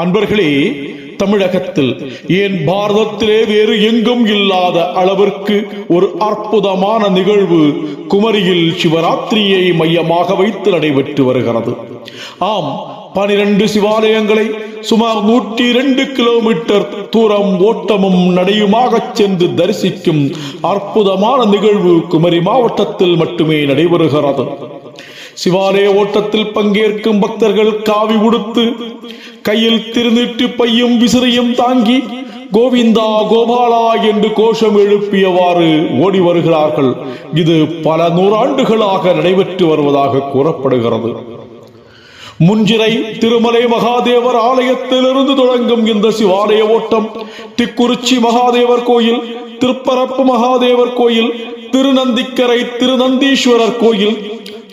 அன்பர்களே தமிழகத்தில் ஏன் பாரதத்திலே வேறு எங்கும் இல்லாத அளவிற்கு ஒரு அற்புதமான நிகழ்வு குமரியில் சிவராத்திரியை மையமாக வைத்து நடைபெற்று வருகிறது. ஆம் பனிரெண்டு சிவாலயங்களை சுமார் நூற்றி இரண்டு கிலோமீட்டர் தூரம் ஓட்டமும் நடையுமாக சென்று தரிசிக்கும் அற்புதமான நிகழ்வு குமரி மாவட்டத்தில் மட்டுமே நடைபெறுகிறது. சிவாலய ஓட்டத்தில் பங்கேற்கும் பக்தர்கள் காவி உடுத்து கையில் திருநீட்டு பையும் விசிறியும் தாங்கி கோவிந்தா கோபாலா என்று கோஷம் எழுப்பியவாறு ஓடி வருகிறார்கள். இது பல நூறாண்டுகளாக நடைபெற்று வருவதாக கூறப்படுகிறது. முஞ்சிரை திருமலை மகாதேவர் ஆலயத்திலிருந்து தொடங்கும் இந்த சிவாலய ஓட்டம் திக்குறிச்சி மகாதேவர் கோயில் திருப்பரப்பு மகாதேவர் கோயில் திருநந்திக்கரை திருநந்தீஸ்வரர் கோயில்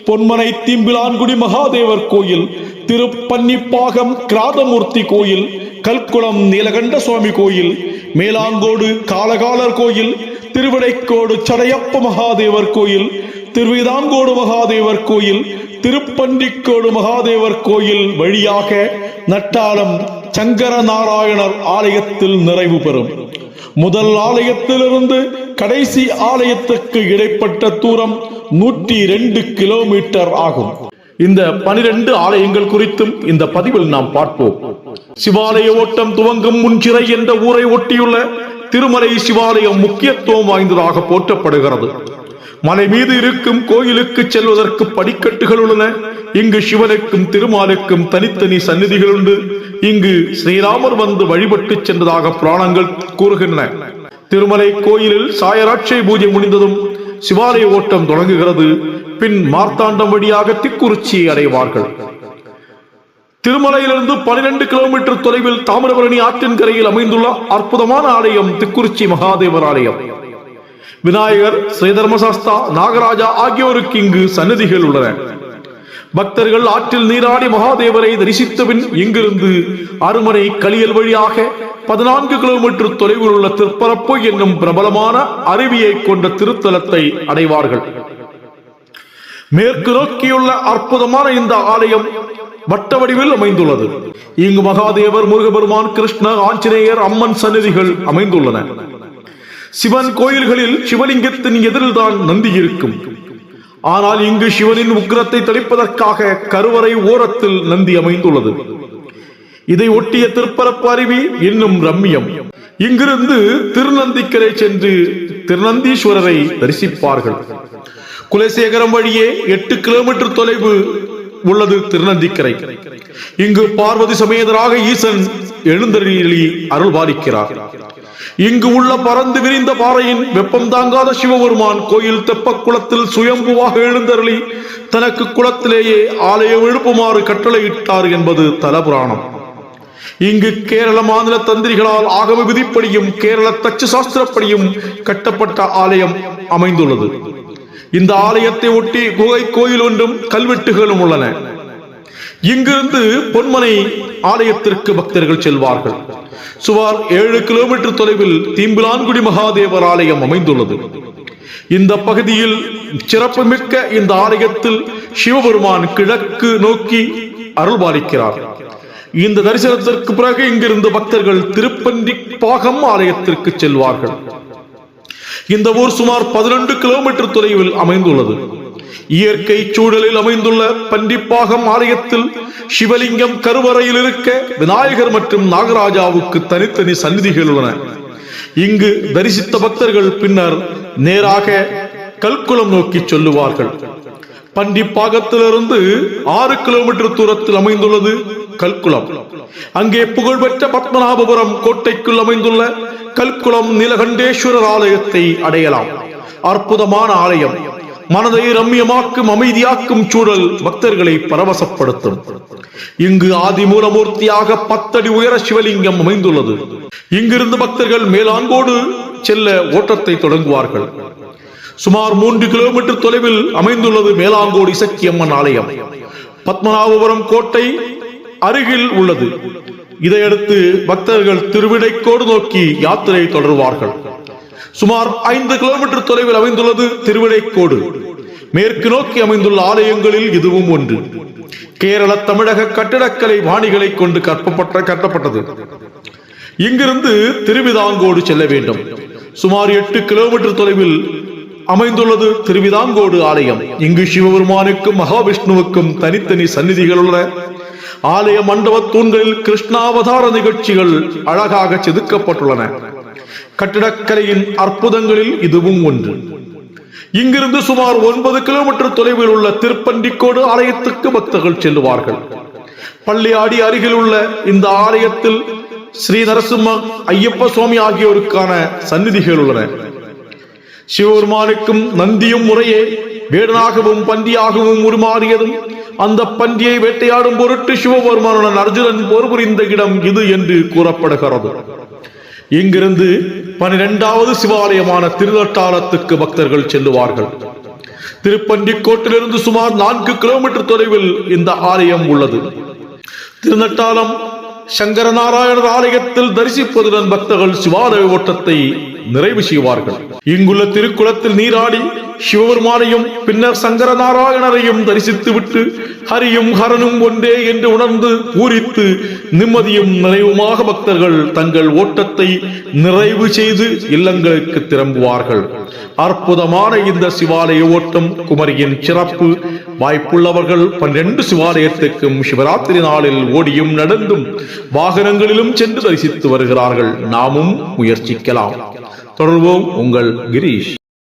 பொன்மனை திம்பிலான்குடி மகாதேவர் கோயில் திருப்பன்னிப்பாகம் கிராதமூர்த்தி கோயில் கல்குளம் நீலகண்ட சுவாமி கோயில் மேலாங்கோடு காலகாலர் கோயில் திருவிடைக்கோடு சடையப்ப மகாதேவர் கோயில் திருவிதாங்கோடு மகாதேவர் கோயில் திருப்பண்டிக்கோடு மகாதேவர் கோயில் வழியாக நட்டாளம் சங்கர நாராயணர் ஆலயத்தில் நிறைவு பெறும். முதல் ஆலயத்திலிருந்து கடைசி ஆலயத்துக்கு இடைப்பட்ட தூரம் நூற்றி ரெண்டு கிலோமீட்டர் ஆகும். இந்த பனிரெண்டு ஆலயங்கள் குறித்தும் இந்த பதிவில் நாம் பார்ப்போம். சிவாலய ஓட்டம் துவங்கும் முன்சிறை என்ற ஊரை ஒட்டியுள்ள திருமலை சிவாலயம் முக்கியத்துவம் வாய்ந்ததாக போற்றப்படுகிறது. மலை மீது இருக்கும் கோயிலுக்கு செல்வதற்கு படிக்கட்டுகள் உள்ளன. இங்கு சிவனுக்கும் திருமாலுக்கும் தனித்தனி சந்நிதிகள் உண்டு. இங்கு ஸ்ரீராமர் வந்து வழிபட்டு சென்றதாக புராணங்கள் கூறுகின்றன. திருமலை கோயிலில் சாயராட்சை பூஜை முடிந்ததும் சிவாலய ஓட்டம் தொடங்குகிறது. பின் மார்த்தாண்டம் வழியாக திக்குறிச்சியை அடைவார்கள். திருமலையிலிருந்து பனிரெண்டு கிலோமீட்டர் தொலைவில் தாமிரபரணி ஆற்றின் கரையில் அமைந்துள்ள அற்புதமான ஆலயம் திக்குறிச்சி மகாதேவர் ஆலயம். விநாயகர் ஸ்ரீதர்மசாஸ்தா நாகராஜா ஆகியோருக்கு இங்கு சன்னதிகள் உள்ளன. பக்தர்கள் ஆற்றில் நீராடி மகாதேவரை தரிசித்தபின் இங்கிருந்து அருமனை கலியல் வழியாக பதினான்கு கிலோமீட்டர் தொலைவில் உள்ள திருப்பரப்பு என்னும் பிரபலமான அருவியை கொண்ட திருத்தலத்தை அடைவார்கள். மேற்கு நோக்கியுள்ள அற்புதமான இந்த ஆலயம் வட்ட வடிவில் அமைந்துள்ளது. இங்கு மகாதேவர் முருகபெருமான் கிருஷ்ணர் ஆஞ்சநேயர் அம்மன் சன்னதிகள் அமைந்துள்ளன. சிவன் கோயில்களில் சிவலிங்கத்தின் எதிரில்தான் நந்தி இருக்கும் ஆனால் இங்கு சிவனின் உக்ரத்தை தடுப்பதற்காக கருவறை ஓரத்தில் நந்தி அமைந்துள்ளது. இதை ஒட்டிய திருப்பரப்பு அருவி இன்னும் ரம்மியம். இங்கிருந்து திருநந்திக்கரை சென்று திருநந்தீஸ்வரரை தரிசிப்பார்கள். குலசேகரம் வழியே எட்டு கிலோமீட்டர் தொலைவு உள்ளது திருநந்திக்கரை. இங்கு பார்வதி சமேதராக ஈசன் எழுந்தருளி அருள் பாலிக்கிறார் இங்கு உள்ள பறந்து விரிந்த பாறையின் வெப்பம் தாங்காத சிவபெருமான் கோயில் தெப்ப குளத்தில் சுயம்புவாக எழுந்தருளி தனக்கு குளத்திலேயே ஆலயம் எழுப்புமாறு கட்டளையிட்டார் என்பது தலபுராணம். இங்கு கேரள மாநில தந்திரிகளால் ஆகம விதிப்படியும் கேரள தச்சு சாஸ்திரப்படியும் கட்டப்பட்ட ஆலயம் அமைந்துள்ளது. இந்த ஆலயத்தை ஒட்டி குகை கோயில் ஒன்றும் கல்வெட்டுகளும் உள்ளன. இங்கிருந்து பொன்மனை ஆலயத்திற்கு பக்தர்கள் செல்வார்கள். சுமார் ஏழு கிலோமீட்டர் தொலைவில் தீம்பிலான்குடி மகாதேவர் ஆலயம் அமைந்துள்ளது. இந்த பகுதியில் சிறப்புமிக்க இந்த ஆலயத்தில் சிவபெருமான் கிழக்கு நோக்கி அருள் பாலிக்கிறார் இந்த தரிசனத்திற்கு பிறகு இங்கிருந்து பக்தர்கள் திருப்பன்றி பாகம் ஆலயத்திற்கு செல்வார்கள். இந்த ஊர் சுமார் பதினெண்டு கிலோமீட்டர் தொலைவில் அமைந்துள்ளது. இயற்கை சூழலில் அமைந்துள்ள பண்டிப்பாகம் ஆலயத்தில் சிவலிங்கம் கருவறையில் இருக்க விநாயகர் மற்றும் நாகராஜாவுக்கு தனித்தனி சந்நிதிகள் உள்ளன. இங்கு தரிசித்த பக்தர்கள் பின்னர் நேராக கல்குளம் நோக்கி சொல்லுவார்கள். பண்டிப்பாகத்திலிருந்து ஆறு கிலோமீட்டர் தூரத்தில் அமைந்துள்ளது கல்குளம். அங்கே புகழ்பெற்ற பத்மநாபபுரம் கோட்டைக்குள் அமைந்துள்ள கல்குளம் நீலகண்டேஸ்வரர் ஆலயத்தை அடையலாம். அற்புதமான ஆலயம். மனதை ரம்யமாக்கும் அமைதியாக்கும் சூழல் பக்தர்களை பரவசப்படுத்தும். இங்கு ஆதிமூலமூர்த்தியாக பத்தடி உயர சிவலிங்கம் அமைந்துள்ளது. இங்கிருந்து பக்தர்கள் மேலாங்கோடு செல்ல ஓட்டத்தை தொடங்குவார்கள். சுமார் மூன்று கிலோமீட்டர் தொலைவில் அமைந்துள்ளது மேலாங்கோடு இசக்கியம்மன் ஆலயம். பத்மநாபபுரம் கோட்டை அருகில் உள்ளது. இதையடுத்து பக்தர்கள் திருவிடைக்கோடு நோக்கி யாத்திரை தொடர்வார்கள். சுமார் ஐந்து கிலோமீட்டர் தொலைவில் அமைந்துள்ளது திருவிடைக்கோடு மேற்கு நோக்கி அமைந்துள்ள ஆலயங்களில் இதுவும் ஒன்று. கேரள தமிழக கட்டிடக்கலை வாணிகளை கொண்டு கற்பப்பட்ட கட்டப்பட்டது. இங்கிருந்து திருவிதாங்கோடு செல்ல வேண்டும். சுமார் எட்டு கிலோமீட்டர் தொலைவில் அமைந்துள்ளது திருவிதாங்கோடு ஆலயம். இங்கு சிவபெருமானுக்கும் மகாவிஷ்ணுவுக்கும் தனித்தனி சந்நிதிகள் உள்ள ஆலய மண்டப தூண்களில் கிருஷ்ணாவதார நிகழ்ச்சிகள் அழகாக செதுக்கப்பட்டுள்ளன. கட்டிடக்கலையின் அற்புதங்களில் இதுவும் ஒன்று. இங்கிருந்து சுமார் ஒன்பது கிலோமீட்டர் தொலைவில் உள்ள திருப்பண்டிக்கோடு ஆலயத்துக்கு பக்தர்கள் செல்லுவார்கள். பள்ளியாடி அருகில் உள்ள இந்த ஆலயத்தில் ஸ்ரீ நரசிம்ம ஐயப்ப சுவாமி ஆகியோருக்கான சந்நிதிகள் உள்ளன. சிவபெருமானுக்கும் நந்தியும் முறையே வேடனாகவும் பண்டியாகவும் உருமாறியதும் அந்த பண்டியை வேட்டையாடும் பொருட்டு சிவபெருமானுடன் அர்ஜுனன் போர் புரிந்த இடம் இது என்று கூறப்படுகிறது. இங்கிருந்து பனிரெண்டாவது சிவாலயமான திருநட்டாலத்துக்கு பக்தர்கள் செல்லுவார்கள். திருப்பண்டிக்கோட்டிலிருந்து சுமார் நான்கு கிலோமீட்டர் தொலைவில் இந்த ஆலயம் உள்ளது. திருநட்டாலம் சங்கரநாராயணர் ஆலயத்தில் தரிசிப்பதுடன் பக்தர்கள் சிவாலய ஓட்டத்தை நிறைவு செய்வார்கள் இங்குள்ள திருக்குளத்தில் நீராடி சிவபெருமானையும் பின்னர் சங்கரநாராயணரையும் தரிசித்துவிட்டு ஹரியும் ஹரனும் ஒன்றே என்று உணர்ந்து பூரித்து நிம்மதியும் நிறைவுமாக பக்தர்கள் தங்கள் ஓட்டத்தை நிறைவு செய்து இல்லங்களுக்கு திரும்புவார்கள். அற்புதமான இந்த சிவாலய ஓட்டம் குமரியின் சிறப்பு. வாய்ப்புள்ளவர்கள் பன்னிரண்டு சிவாலயத்துக்கும் சிவராத்திரி நாளில் ஓடியும் நடந்தும் வாகனங்களிலும் சென்று தரிசித்து வருகிறார்கள். நாமும் முயற்சிக்கலாம். தொடர்வோம் உங்கள் கிரீஷ்.